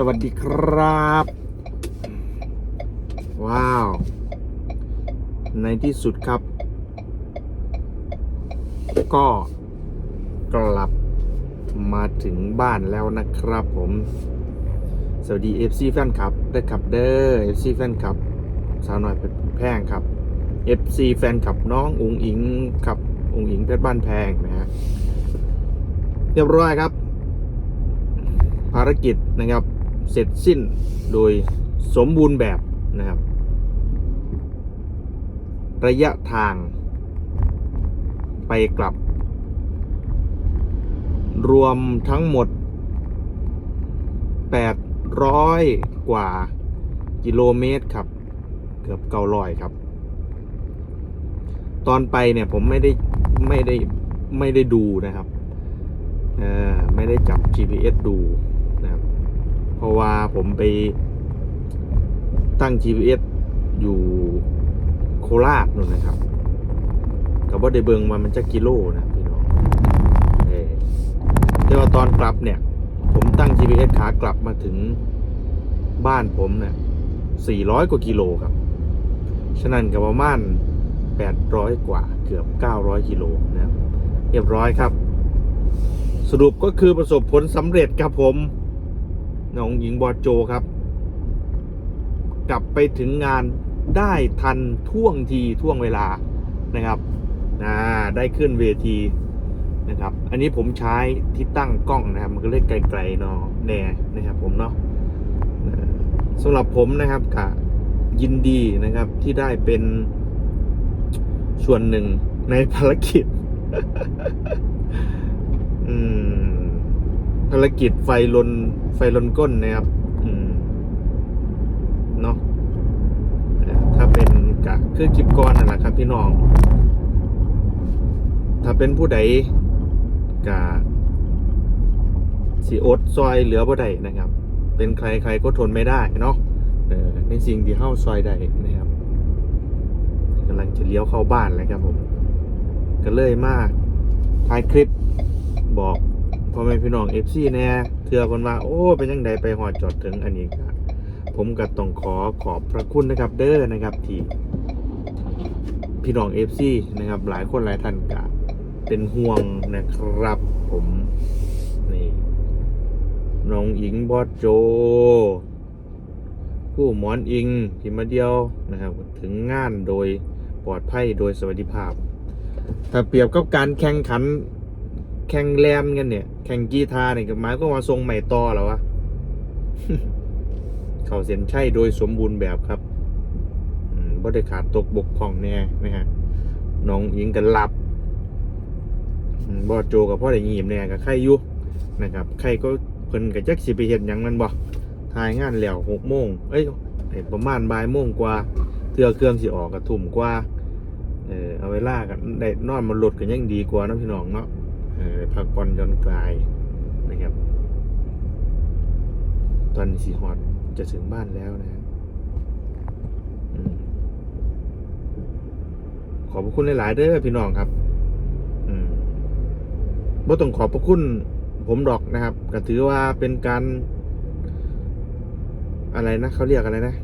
สวัสดีครับ ว้าว ในที่สุดครับ ก็กลับมาถึงบ้านแล้วนะครับผม สวัสดี FC แฟนคลับได้ครับเด้อ FC แฟนคลับ สาวน้อยเพชรแพงครับ FC แฟนคลับน้องอุงอิงครับอุงอิงเพชรบ้านแพงนะฮะเรียบร้อยครับ ภารกิจนะครับ เสร็จสิ้นโดยสมบูรณ์แบบนะครับ ระยะทาง ไปกลับ รวมทั้งหมด 800 กว่ากิโลเมตรครับ เกือบเก้าร้อยครับ ตอนไปเนี่ยผมไม่ได้ไม่ได้ไม่ได้ดูนะครับไม่ได้จับ GPS ดู เพราะว่าผมไปตั้ง GPS อยู่โคราชนู่นนะครับกับว่าได้เบิงมามันจะกิโลนะพี่น้องเออแต่ว่าตอนกลับเนี่ย ผมตั้ง GPS ขากลับมาถึงบ้านผมเนี่ย400กว่ากิโลครับ ฉะนั้นกับประมาณ800กว่าเกือบ900กิโลนะครับ เรียบร้อยครับ สรุปก็คือประสบผลสำเร็จครับผม น้องหญิงบอโจครับ กลับไปถึงงานได้ทันท่วงทีท่วงเวลานะครับนะได้ขึ้นเวทีนะครับ อันนี้ผมใช้ที่ตั้งกล้องนะครับ มันก็เลยไกลๆเนาะแน่นะครับ ผมเนาะนะสำหรับผมนะครับกะยินดีนะครับที่ได้เป็นส่วนหนึ่งในภารกิจ อืม ภารกิจไฟลนไฟลนก้นนะครับเนาะถ้าเป็นกะคือคลิปก่อนนั่นแหละครับ พี่น้อง ถ้าเป็นผู้ใดกะสีอดซอยเหลือบ่ได้นะครับ เป็นใครใครก็ทนไม่ได้เนาะเออในสิ่งที่เข้าซอยได้นะครับกำลังจะเลี้ยวเข้าบ้านเลยครับผมก็เลยมาถ่ายคลิปบอก พ่อแม่พี่น้องเอฟซีแน่เถื่อคนว่าโอ้เป็นยังไงไปหอดจอดถึงอันนี้ครับผมก็ต้องขอขอบพระคุณนะครับเด้อนะครับที่พี่น้องเอฟซีนะครับหลายคนหลายท่านกะเป็นห่วงนะครับ ผมนี่น้องอิงบอสโจผู้หมอนอิงที่มาเดียวนะครับ ถึงงานโดยปลอดภัยโดยสวัสดิภาพ ถ้าเปรียบกับการแข่งขัน แข่งแรมกันเนี่ย แข่งกีตาร์เนี่ยกับหมายก็มาทรงใหม่ต่อแล้ววะ เขาเส้นใช่โดยสมบูรณ์แบบครับบ่ได้ขาดตกบกพร่องแน่นะฮะ น้องยิงกันหลับบอโจกับพ่อได้ยีมแน่กับใครยู่นะครับใครก็เพิ่นกับแจักสิไปเห็นยังมันบ่ทายงานแล้วหกโมงเอ้ยประมาณบ่ายโมงกว่าเทือเครื่องสิออกกับทุ่มกว่า เออเอาไว้ล่ากันได้นอนมันหลดกันยังดีกว่านะพี่น้องเนาะ พักผ่อนย่อนกลายนะครับ ตอนสีฮอดจะถึงบ้านแล้วนะขอบพระคุณหลาย ๆ เด้อพี่น้องครับ อืมบ่ต้องขอบพระคุณผมดอกนะครับ ก็ถือว่าเป็นการ อะไรนะเขาเรียกอะไรนะ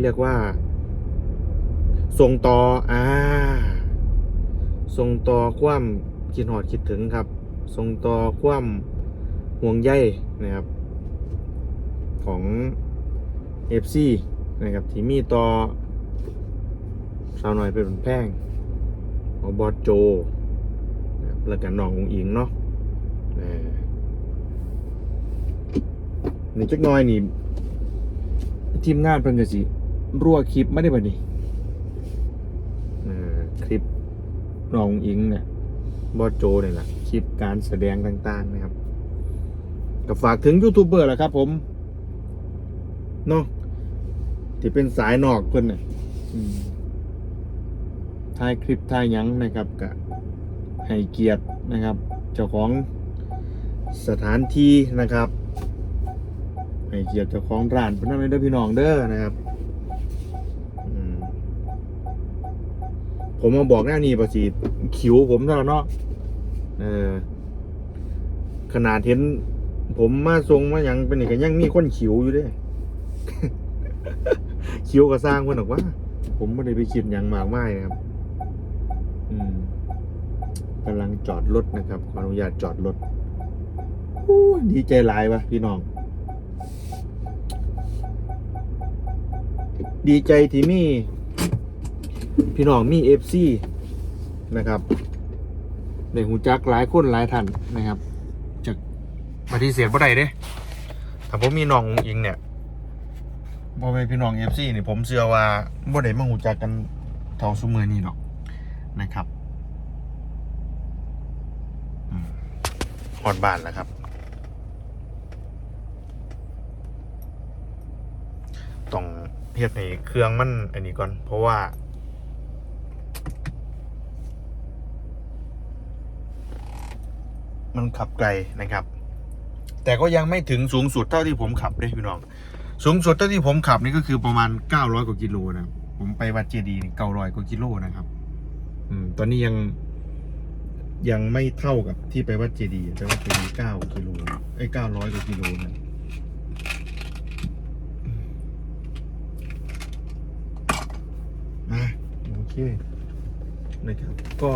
เรียกว่า ส่งต่อ อ่า ส่งต่อความ คิดหอดคิดถึงครับส่งต่อความห่วงใยนะครับ ของ FC นะครับที่มีต่อสาวหน่อยเป็นแพงของบอสโจนะครับแล้วกันน้ององอิงเนาะนี่จักหน้อยนี่ ทีมงานเพิ่นก็สิรั่วคลิปไม่ได้บ่นี่เอ่อคลิปน้องอิงเนี่ย บอโจเนี่ยแหละคลิปการแสดงต่าง ๆ นะครับก็ฝากถึงยูทูบเบอร์แหละครับ ผมเนาะที่เป็นสายนอกเพิ่นเนี่ยถ่ายคลิปถ่ายยังนะครับก็ให้เกียรตินะครับ เจ้าของสถานที่นะครับให้เกียรติเจ้าของร้านเพื่อนำเด้อพี่น้องเด้อนะครับ ผมมาบอกหน้านี่ประสีขิวผมเท่าเนาะเออขนาดเห็น ผมมาทรงมาหยังเป็นนี่ก็ยังมีคนขิวอยู่ด้วยคิวก็สร้างเพิ่นบอกว่า ผมไม่ได้ไปคิดอย่างมากมายนะครับ อืมกำลังจอดรถนะครับขออนุญาตจอดรถโอ้ดีใจหลายวะพี่น้อง ดีใจที่มี พี่น้องมีเอฟซีนะครับในหูจักหลายคนหลายท่านนะครับจากปฏิเสธบ่ได้เด้ถ้าผมมีน้องอิงเนี่ยบ่เป็นพี่น้องเอฟซีนี่ผมเชื่อว่าบ่ได้มาหูจักกันเท่าซุมือนี่หรอกนะครับอืมฮอดบ้านแล้วครับ ต้องเฮ็ดให้เครื่องมันอันนี้ก่อน เพราะว่า มันขับไกลนะครับ แต่ก็ยังไม่ถึงสูงสุดเท่าที่ผมขับเลยพี่น้อง สูงสุดเท่าที่ผมขับนี่ก็คือประมาณ 900 กว่ากิโลนะผมไปวัดเจดีย์นี่900กว่ากิโลนะครับ อืม ตอนนี้ยังยังไม่เท่ากับที่ไปวัดเจดีย์ไปวัดเจดีย์9กิโลไอ้ย900กว่ากิโลนะอะโอเคนะครับ ก็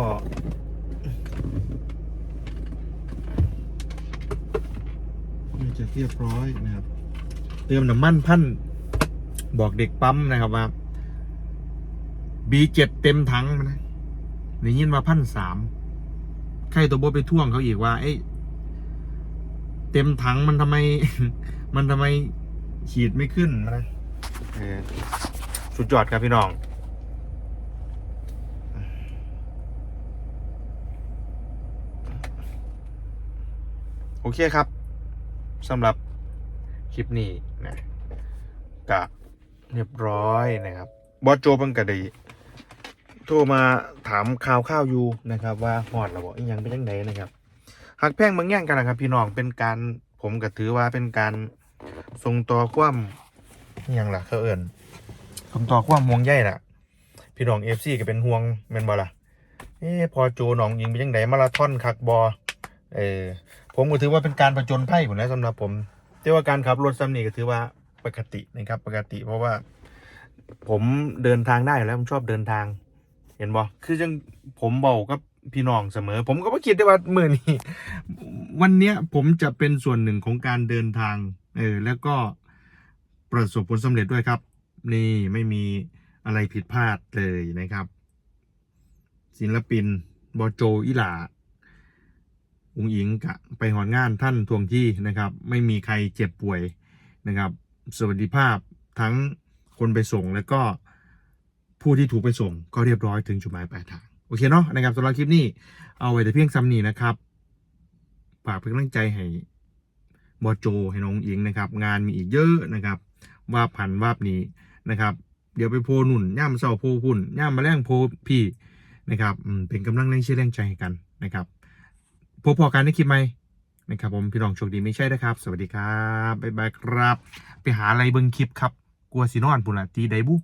น่า จะเรียบร้อยนะครับ เติมน้ำมันพันบอกเด็กปั๊มนะครับว่า B7 เต็มถังนะในยินว่าพันสามใครตัวโบไปท่วงเขาอีกว่าเอ้เต็มถังมันทำไม มันทำไมขีดไม่ขึ้นนะสุดยอดครับพี่น้องโอเคครับ สำหรับคลิปนี้นะกะเรียบร้อยนะครับบอสโจเพิ่งกะด้โทรมาถามข่าวข้าวอยู่นะครับ ว่าหอดระบอกอีหยังเป็นยังไงนะครับหักแพ่งบางอย่งกันนะครับ พี่น้องเป็นการผมก็ถือว่าเป็นการทรงต่อความย่างล่ะเขาเอิ่นทรงต่อความห่วงใยล่ะ พี่น้องเอฟซีก็เป็นห่วงแมนบ่ล่ะเอ๊พอโจหนองยิงเป็นยังไงมาราธอนคักบอเออ ผมก็ถือว่าเป็นการประจนภัยผมนะสำหรับผมแต่ว่าการขับรถซ้ำนี่ก็ถือว่าปกตินะครับ ปกติเพราะว่า ผมเดินทางได้อยู่แล้วผมชอบเดินทาง เห็นบ่คือจังผมบอกกับพี่น้องเสมอ ผมก็ไม่คิดได้ว่ามื่อนี้วันเนี้ยผมจะเป็นส่วนหนึ่งของการเดินทางเออแล้วก็ประสบผลสำเร็จด้วยครับ นี่ไม่มีอะไรผิดพลาดเลยนะครับ ศิลปินบอโจอิหลา อุงอิงกะไปหอนงานท่านทวงที่นะครับ ไม่มีใครเจ็บป่วยนะครับ สวัสดิภาพทั้งคนไปส่งแล้วก็ผู้ที่ถูกไปส่งก็เรียบร้อยถึงจุดหมายปลายทาง โอเคเนาะนะครับสำหรับคลิปนี้เอาไว้แต่เพียงซ้ำนี้นะครับฝากเป็นกำลังใจให้บอโจให้น้องอิงนะครับ งานมีอีกเยอะนะครับว่าผันวาบนี้นะครับ เดี๋ยวไปโพหนุ่นย่ามเสาโพหุ่นย่ามมาแรงโพพี่นะครับเป็นกำลังแรงเชื่อแรงใจให้กันนะครับ พบพอกันในคลิปไหมนะครับผมพี่รองโชคดีไม่ใช่นะครับ สวัสดีครับ บ๊ายบายครับ ไปหาอะไรเบิ้งคลิปครับ กลัวสีนอนปุ่นละตีไดบุ